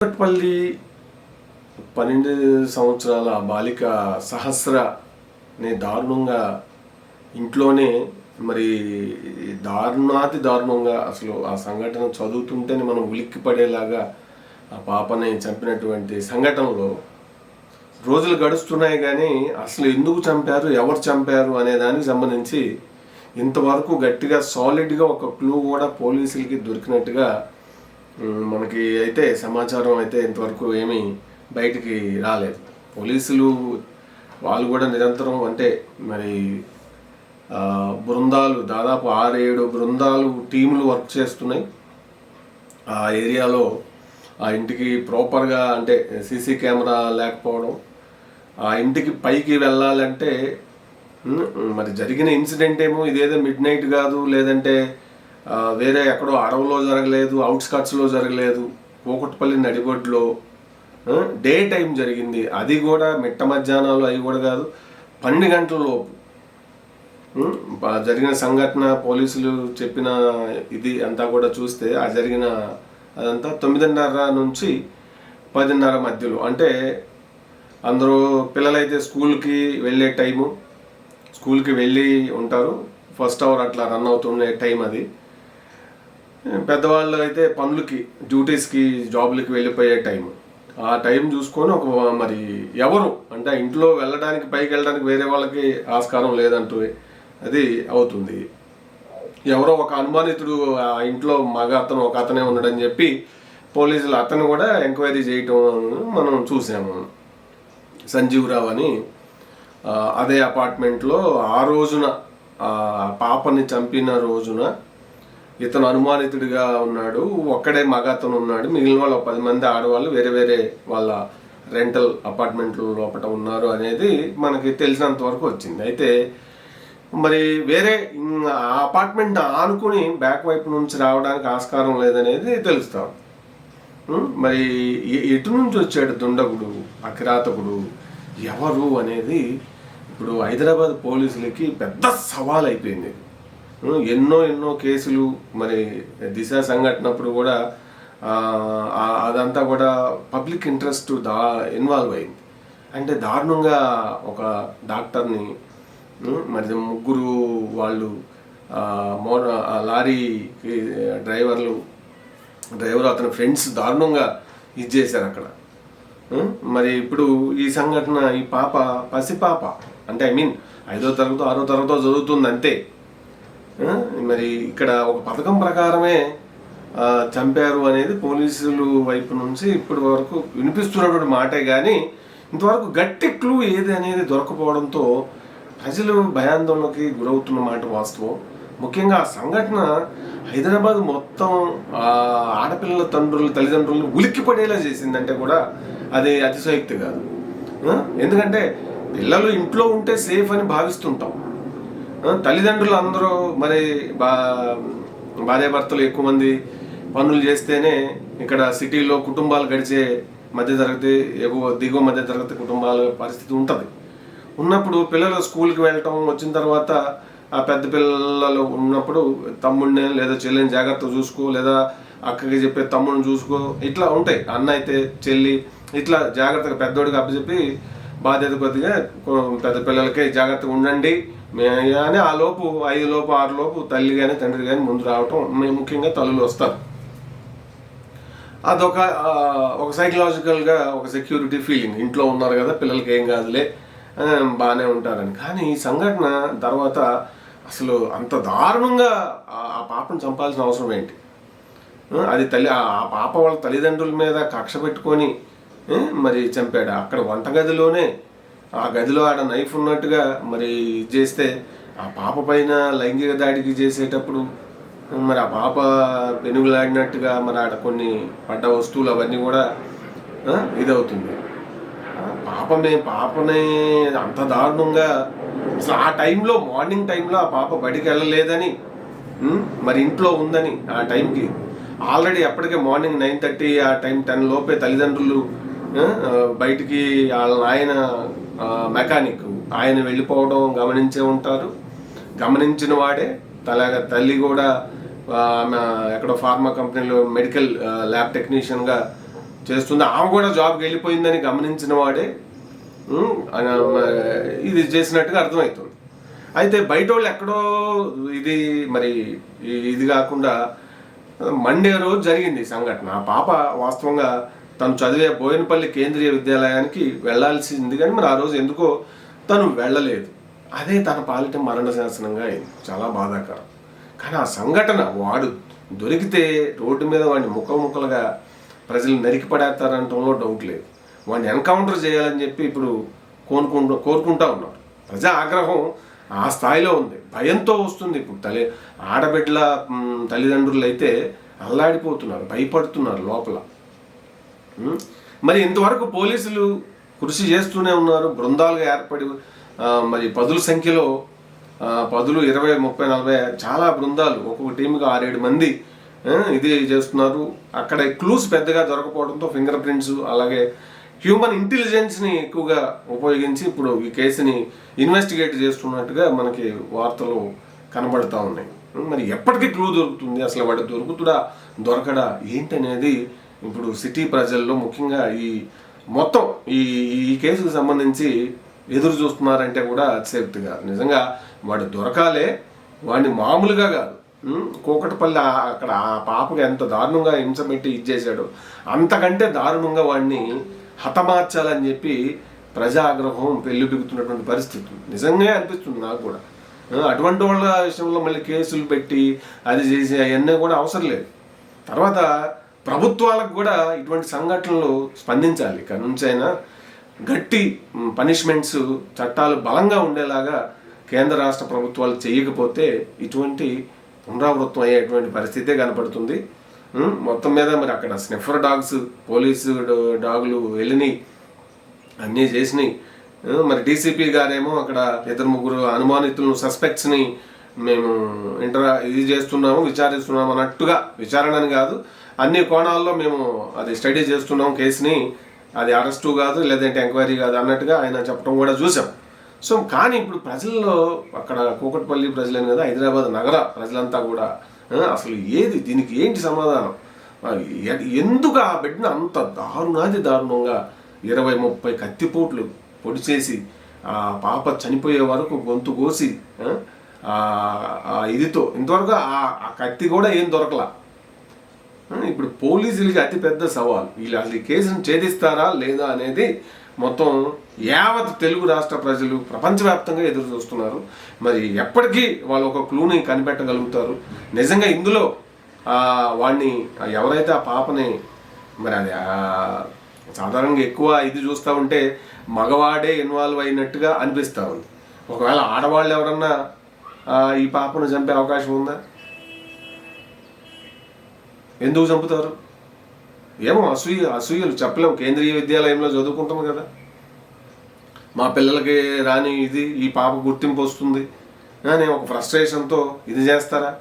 కూకట్పల్లి పన్నెండు సంవత్సరాల బాలిక సహస్రని దారుణంగా ఇంట్లోనే మరి దారుణాతి దారుణంగా అసలు ఆ సంఘటన చదువుతుంటేనే మనం ఉలిక్కి పడేలాగా ఆ పాపని చంపినటువంటి సంఘటనలో రోజులు గడుస్తున్నాయి కానీ అసలు ఎందుకు చంపారు ఎవరు చంపారు అనే దానికి సంబంధించి ఇంతవరకు గట్టిగా సాలిడ్గా ఒక క్లూ కూడా పోలీసులకి దొరికినట్టుగా మనకి అయితే సమాచారం అయితే ఇంతవరకు ఏమీ బయటికి రాలేదు. పోలీసులు వాళ్ళు కూడా నిరంతరం అంటే మరి బృందాలు దాదాపు ఆరు ఏడు బృందాలు టీములు వర్క్ చేస్తున్నాయి. ఆ ఏరియాలో ఆ ఇంటికి ప్రాపర్గా అంటే సీసీ కెమెరా లేకపోవడం ఆ ఇంటికి పైకి వెళ్ళాలంటే మరి జరిగిన ఇన్సిడెంట్ ఏమో ఇదేదో మిడ్ నైట్ కాదు లేదంటే వేరే ఎక్కడో అడవులో జరగలేదు అవుట్స్కట్స్లో జరగలేదు కూకట్పల్లి నడిబొడ్లో డే టైం జరిగింది. అది కూడా మిట్ట మధ్యాహ్నాలు అవి కూడా కాదు పన్నెండు గంటల లోపు. జరిగిన సంఘటన పోలీసులు చెప్పిన ఇది అంతా కూడా చూస్తే ఆ జరిగిన అదంతా తొమ్మిదిన్నర నుంచి పదిన్నర మధ్యలో. అంటే అందరూ పిల్లలైతే స్కూల్కి వెళ్ళే టైము స్కూల్కి వెళ్ళి ఉంటారు. ఫస్ట్ అవర్ అట్లా రన్ అవుతుండే టైం అది. పెద్దవాళ్ళు అయితే పనులకి డ్యూటీస్కి జాబ్లకి వెళ్ళిపోయే టైం ఆ టైం చూసుకొని ఒక మరి ఎవరు అంటే ఇంట్లో వెళ్ళడానికి పైకి వెళ్ళడానికి వేరే వాళ్ళకి ఆస్కారం లేదంటూ అది అవుతుంది. ఎవరో ఒక అనుమానితుడు ఆ ఇంట్లో మగ అతను ఒక అతనే ఉన్నాడని చెప్పి పోలీసులు అతను కూడా ఎంక్వైరీ చేయటం మనం చూసాము. సంజీవ్ రావు అని అదే అపార్ట్మెంట్లో ఆ రోజున ఆ పాపని చంపిన రోజున ఇతను అనుమానితుడిగా ఉన్నాడు ఒక్కడే మగ అతను ఉన్నాడు. మిగిలిన వాళ్ళు పది మంది ఆడవాళ్ళు వేరే వేరే వాళ్ళ రెంటల్ అపార్ట్మెంట్లు లోపల ఉన్నారు అనేది మనకి తెలిసినంత వరకు వచ్చింది. అయితే మరి వేరే ఆ అపార్ట్మెంట్ ఆనుకుని బ్యాక్ వైపు నుంచి రావడానికి ఆస్కారం లేదనేది తెలుస్తాం. మరి ఎటు నుంచి వచ్చాడు దుండగుడు అకిరాతకుడు ఎవరు అనేది ఇప్పుడు హైదరాబాద్ పోలీసులకి పెద్ద సవాల్ అయిపోయింది ఎన్నో ఎన్నో కేసులు మరి దిశ సంఘటనప్పుడు కూడా అదంతా కూడా పబ్లిక్ ఇంట్రెస్ట్ దా ఇన్వాల్వ్ అయింది. అంటే దారుణంగా ఒక డాక్టర్ని మరి ముగ్గురు వాళ్ళు ఆ, మో ఆ లారీ డ్రైవర్లు డ్రైవర్ అతని ఫ్రెండ్స్ దారుణంగా ఇది చేశారు అక్కడ. మరి ఇప్పుడు ఈ సంఘటన ఈ పాప పసిపాప అంటే ఐ మీన్ ఐదో తరగతి ఆరో తరగతో చదువుతుంది అంతే. మరి ఇక్కడ ఒక పథకం ప్రకారమే చంపారు అనేది పోలీసులు వైపు నుంచి ఇప్పటి వరకు వినిపిస్తున్నటువంటి మాటే కానీ ఇంతవరకు గట్టి క్లూ ఏది అనేది దొరకపోవడంతో ప్రజలు భయాందోళనకి గురవుతున్న మాట వాస్తవం. ముఖ్యంగా ఆ సంఘటన హైదరాబాద్ మొత్తం ఆడపిల్లల తండ్రులు తల్లిదండ్రులను ఉలిక్కిపడేలా చేసిందంటే కూడా అది అతిశయోక్తి కాదు. ఎందుకంటే పిల్లలు ఇంట్లో ఉంటే సేఫ్ అని భావిస్తుంటాం. తల్లిదండ్రులు అందరూ మరి బా భార్యాభర్తలు ఎక్కువ మంది పనులు చేస్తేనే ఇక్కడ సిటీలో కుటుంబాలు గడిచే మధ్యతరగతి ఎగువ దిగువ మధ్యతరగతి కుటుంబాల పరిస్థితి ఉంటుంది. ఉన్నప్పుడు పిల్లలు స్కూల్కి వెళ్ళటం వచ్చిన తర్వాత ఆ పెద్ద పిల్లలు ఉన్నప్పుడు తమ్ముడిని లేదా చెల్లిని జాగ్రత్తగా చూసుకో లేదా అక్కకి చెప్పే తమ్ముడిని చూసుకో ఇట్లా ఉంటాయి. అన్న అయితే చెల్లి ఇట్లా జాగ్రత్తగా పెద్దోడికి అప్పచెప్పి బాధ్యత కొద్దిగా పెద్ద పిల్లలకి జాగ్రత్తగా ఉండండి. మే- అని ఆ లోపు ఐదు లోపు ఆరు లోపు తల్లి కానీ తండ్రి కానీ ముందు రావటం ముఖ్యంగా తల్లులు వస్తారు. అదొక ఒక సైకలాజికల్గా ఒక సెక్యూరిటీ ఫీలింగ్ ఇంట్లో ఉన్నారు కదా పిల్లలకి ఏం కాదులే బాగానే ఉంటారని. కానీ ఈ సంఘటన తర్వాత అసలు అంత దారుణంగా ఆ పాపను చంపాల్సిన అవసరం ఏంటి? అది తల్లి ఆ పాప వాళ్ళ తల్లిదండ్రుల మీద కక్ష పెట్టుకొని మరి చంపాడు? అక్కడ వంటగదిలోనే ఆ గదిలో ఆడ నైఫ్ ఉన్నట్టుగా మరి ఇది చేస్తే ఆ పాప పైన లైంగిక దాడికి చేసేటప్పుడు మరి ఆ పాప పెనుగులాడినట్టుగా మరి ఆడ కొన్ని పడ్డ వస్తువులు అవన్నీ కూడా ఇదవుతుంది. ఆ, పాపమే పాపనే అంత దారుణంగా అసలు ఆ టైంలో మార్నింగ్ టైంలో ఆ పాప బడికి వెళ్ళలేదని మరి ఇంట్లో ఉందని ఆ టైంకి. ఆల్రెడీ అప్పటికే మార్నింగ్ నైన్ థర్టీ ఆ టైం టెన్ లోపే తల్లిదండ్రులు బయటికి వాళ్ళ ఆయన మెకానిక్. ఆయన వెళ్ళిపోవడం గమనించే ఉంటారు. గమనించిన వాడే తలాగ తల్లి కూడా ఆమె ఎక్కడో ఫార్మా కంపెనీలో మెడికల్ ల్యాబ్ టెక్నీషియన్గా చేస్తుంది. ఆమె కూడా జాబ్కి వెళ్ళిపోయిందని గమనించిన వాడే ఇది చేసినట్టుగా అర్థమవుతుంది. అయితే బయట వాళ్ళు ఎక్కడో ఇది మరి ఇది కాకుండా మండే రోజు జరిగింది ఈ సంఘటన. ఆ పాప వాస్తవంగా తను చదివే బోయినపల్లి కేంద్రీయ విద్యాలయానికి వెళ్ళాల్సింది కానీ మరి ఆ రోజు ఎందుకో తను వెళ్ళలేదు. అదే తన పాలిట మరణ శాసనంగా అయింది. చాలా బాధాకరం. కానీ ఆ సంఘటన వాడు దొరికితే రోడ్డు మీద వాడిని ముక్కలు ముక్కలుగా ప్రజలు నరికి పడేస్తారంటంలో డౌట్ లేదు. వాడిని ఎన్కౌంటర్ చేయాలని చెప్పి ఇప్పుడు కోరుకుంటూ కోరుకుంటా ఉన్నారు ప్రజా ఆగ్రహం ఆ స్థాయిలో ఉంది. భయంతో వస్తుంది ఇప్పుడు తల్లి ఆడబిడ్డల తల్లిదండ్రులు అయితే అల్లాడిపోతున్నారు భయపడుతున్నారు లోపల. మరి ఇంతవరకు పోలీసులు కృషి చేస్తూనే ఉన్నారు. బృందాలుగా ఏర్పడి మరి పదుల సంఖ్యలో పదులు ఇరవై ముప్పై నలభై చాలా బృందాలు ఒక్కొక్క టీంకి ఆరేడు మంది ఇది చేస్తున్నారు. అక్కడ క్లూస్ పెద్దగా దొరకపోవడంతో ఫింగర్ ప్రింట్స్ అలాగే హ్యూమన్ ఇంటెలిజెన్స్ని ఎక్కువగా ఉపయోగించి ఇప్పుడు ఈ కేసుని ఇన్వెస్టిగేట్ చేస్తున్నట్టుగా మనకి వార్తలు కనబడుతూ ఉన్నాయి. మరి ఎప్పటికీ క్లూ దొరుకుతుంది? అసలు వాడు దొరుకుతుడా దొరకడా ఏంటనేది ఇప్పుడు సిటీ ప్రజల్లో ముఖ్యంగా ఈ మొత్తం ఈ ఈ కేసుకు సంబంధించి ఎదురు చూస్తున్నారంటే కూడా అతిశక్తిగా నిజంగా వాడు దొరకాలే వాడిని మామూలుగా కాదు. కూకటపల్లి అక్కడ ఆ పాపకు ఎంత దారుణంగా హింస పెట్టి ఇచ్చేసాడు అంతకంటే దారుణంగా వాడిని హతమార్చాలని చెప్పి ప్రజాగ్రహం పెళ్ళిబిగుతున్నటువంటి పరిస్థితి. నిజంగా అనిపిస్తుంది నాకు కూడా. అటువంటి వాళ్ళ విషయంలో మళ్ళీ కేసులు పెట్టి అది చేసి అవన్నీ కూడా అవసరం లేదు. తర్వాత ప్రభుత్వాలకు కూడా ఇటువంటి సంఘటనలు స్పందించాలి. ఇక్కడ నుంచైనా గట్టి పనిష్మెంట్స్ చట్టాలు బలంగా ఉండేలాగా కేంద్ర రాష్ట్ర ప్రభుత్వాలు చేయకపోతే ఇటువంటి పునరావృతం అయ్యేటువంటి పరిస్థితే కనపడుతుంది. మొత్తం మీద మరి అక్కడ స్నిఫర్ డాగ్స్ పోలీసు డాగులు వెళ్ళినాయి. అన్నీ చేసినాయి. మరి డీసీపీ గారేమో అక్కడ ఇద్దరు ముగ్గురు అనుమానితులను సస్పెక్ట్స్ని మేము ఇంటర్ ఇది చేస్తున్నాము విచారిస్తున్నాము అన్నట్టుగా విచారణ అని కాదు. అన్ని కోణాల్లో మేము అది స్టడీ చేస్తున్నాం కేసుని. అది అరెస్టు కాదు లేదంటే ఎంక్వైరీ కాదు అన్నట్టుగా ఆయన చెప్పడం కూడా చూసాం. సో కానీ ఇప్పుడు ప్రజల్లో అక్కడ కూకట్పల్లి ప్రజలని కదా హైదరాబాద్ నగర ప్రజలంతా కూడా అసలు ఏది దీనికి ఏంటి సమాధానం? ఎందుకు ఆ బిడ్డను అంత దారుణాది దారుణంగా ఇరవై ముప్పై కత్తిపోట్లు పొడి చేసి ఆ పాప చనిపోయే వరకు గొంతు కోసి ఇదితో. ఇంతవరకు ఆ కత్తి కూడా ఏం దొరకలా. ఇప్పుడు పోలీసులకి అతిపెద్ద సవాల్. వీళ్ళు అసలు ఈ కేసును ఛేదిస్తారా లేదా అనేది మొత్తం యావత్ తెలుగు రాష్ట్ర ప్రజలు ప్రపంచవ్యాప్తంగా ఎదురు చూస్తున్నారు. మరి ఎప్పటికీ వాళ్ళు ఒక క్లూని కనిపెట్టగలుగుతారు. నిజంగా ఇందులో వాడిని ఎవరైతే ఆ పాపని మరి అది సాధారణంగా ఎక్కువ ఇది చూస్తూ ఉంటే మగవాడే ఇన్వాల్వ్ అయినట్టుగా అనిపిస్తూ ఉంది. ఒకవేళ ఆడవాళ్ళు ఎవరన్నా ఈ పాపను చంపే అవకాశం ఉందా? ఎందుకు చంపుతారు? ఏమో అసూయ అసూయలు చెప్పలేము. కేంద్రీయ విద్యాలయంలో చదువుకుంటాము కదా. మా పిల్లలకి రాని ఇది ఈ పాప గుర్తింపు వస్తుంది. అని ఒక ఫ్రస్ట్రేషన్తో ఇది చేస్తారా?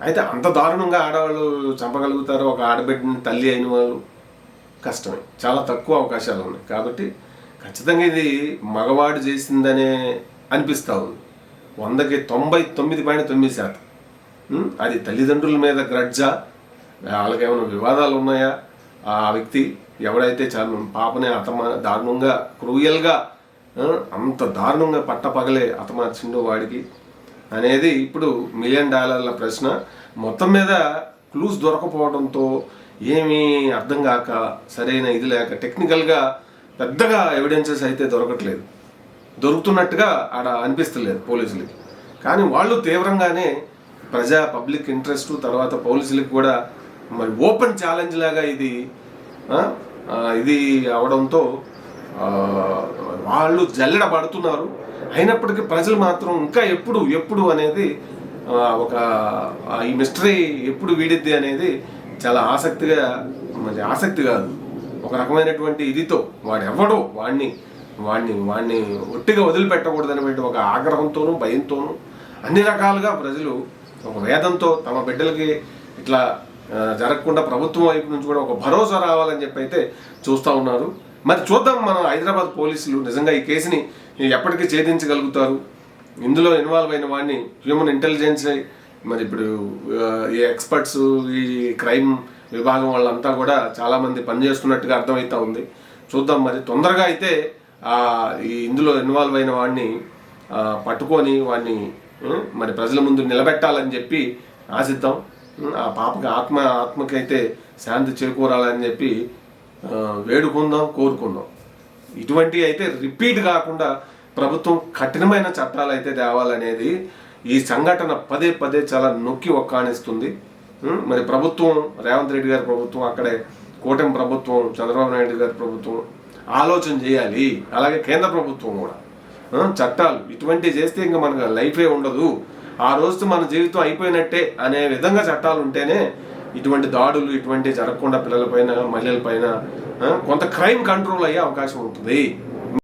అయితే అంత దారుణంగా ఆడవాళ్ళు చంపగలుగుతారు ఒక ఆడబిడ్డని తల్లి అయిన వాళ్ళు. కష్టమే. చాలా తక్కువ అవకాశాలు ఉన్నాయి. కాబట్టి ఖచ్చితంగా ఇది మగవాడు చేసిందనే అనిపిస్తూ ఉంది. వందకి తొంభై తొమ్మిది పాయింట్ తొమ్మిది శాతం. అది తల్లిదండ్రుల మీద గ్రడ్జా. వాళ్ళకి ఏమైనా వివాదాలు ఉన్నాయా? ఆ వ్యక్తి ఎవడైతే చాలా పాపని అతమ దారుణంగా క్రూయల్గా అంత దారుణంగా పట్టపగలే అతమార్చిండో వాడికి అనేది ఇప్పుడు మిలియన్ డాలర్ల ప్రశ్న. మొత్తం మీద క్లూస్ దొరకపోవడంతో ఏమీ అర్థం కాక సరైన ఇది లేక టెక్నికల్గా పెద్దగా ఎవిడెన్సెస్ అయితే దొరకట్లేదు. దొరుకుతున్నట్టుగా ఆడ అనిపిస్తలేదు పోలీసులకి. కానీ వాళ్ళు తీవ్రంగానే ప్రజా పబ్లిక్ ఇంట్రెస్ట్ తర్వాత పోలీసులకు కూడా మరి ఓపెన్ ఛాలెంజ్ లాగా ఇది ఇది అవడంతో వాళ్ళు జల్లెడ పడుతున్నారు. అయినప్పటికీ ప్రజలు మాత్రం ఇంకా ఎప్పుడు ఎప్పుడు అనేది ఒక ఈ మిస్టరీ ఎప్పుడు వీడిద్ది అనేది చాలా ఆసక్తిగా మరి ఆసక్తి కాదు. ఒక రకమైనటువంటి ఇదితో వాడెవడో వాడిని వాడిని వాడిని ఒట్టిగా వదిలిపెట్టకూడదనేటువంటి ఒక ఆగ్రహంతోనూ భయంతోనూ అన్ని రకాలుగా ప్రజలు ఒక వేదంతో తమ బిడ్డలకి ఇట్లా జరగకుండా ప్రభుత్వం వైపు నుంచి కూడా ఒక భరోసా రావాలని చెప్పి అయితే చూస్తూ ఉన్నారు. మరి చూద్దాం మన హైదరాబాద్ పోలీసులు నిజంగా ఈ కేసుని ఎప్పటికీ ఛేదించగలుగుతారు? ఇందులో ఇన్వాల్వ్ అయిన వాడిని హ్యూమన్ ఇంటెలిజెన్స్ మరి ఇప్పుడు ఈ ఎక్స్పర్ట్స్ ఈ క్రైమ్ విభాగం వాళ్ళంతా కూడా చాలామంది పనిచేస్తున్నట్టుగా అర్థమవుతా ఉంది. చూద్దాం మరి తొందరగా అయితే ఇందులో ఇన్వాల్వ్ అయిన వాడిని పట్టుకొని వాడిని మరి ప్రజల ముందు నిలబెట్టాలని చెప్పి ఆశిద్దాం. ఆ పాపకి ఆత్మ ఆత్మకైతే శాంతి చేకూరాలని చెప్పి వేడుకుందాం కోరుకుందాం. ఇటువంటివి అయితే రిపీట్ కాకుండా ప్రభుత్వం కఠినమైన చట్టాలు అయితే తేవాలనేది ఈ సంఘటన పదే పదే చాలా నొక్కి ఒక్కానిస్తుంది. మరి ప్రభుత్వం రేవంత్ రెడ్డి గారి ప్రభుత్వం అక్కడే కూటమి ప్రభుత్వం చంద్రబాబు నాయుడు గారి ప్రభుత్వం ఆలోచన చేయాలి. అలాగే కేంద్ర ప్రభుత్వం కూడా. చట్టాలు ఇటువంటివి చేస్తే ఇంకా మనకు లైఫే ఉండదు. ఆ రోజు మన జీవితం అయిపోయినట్టే అనే విధంగా చట్టాలు ఉంటేనే ఇటువంటి దాడులు ఇటువంటి జరగకుండా పిల్లలపైన మహిళలపైన కొంత క్రైమ్ కంట్రోల్ అయ్యే అవకాశం ఉంటుంది.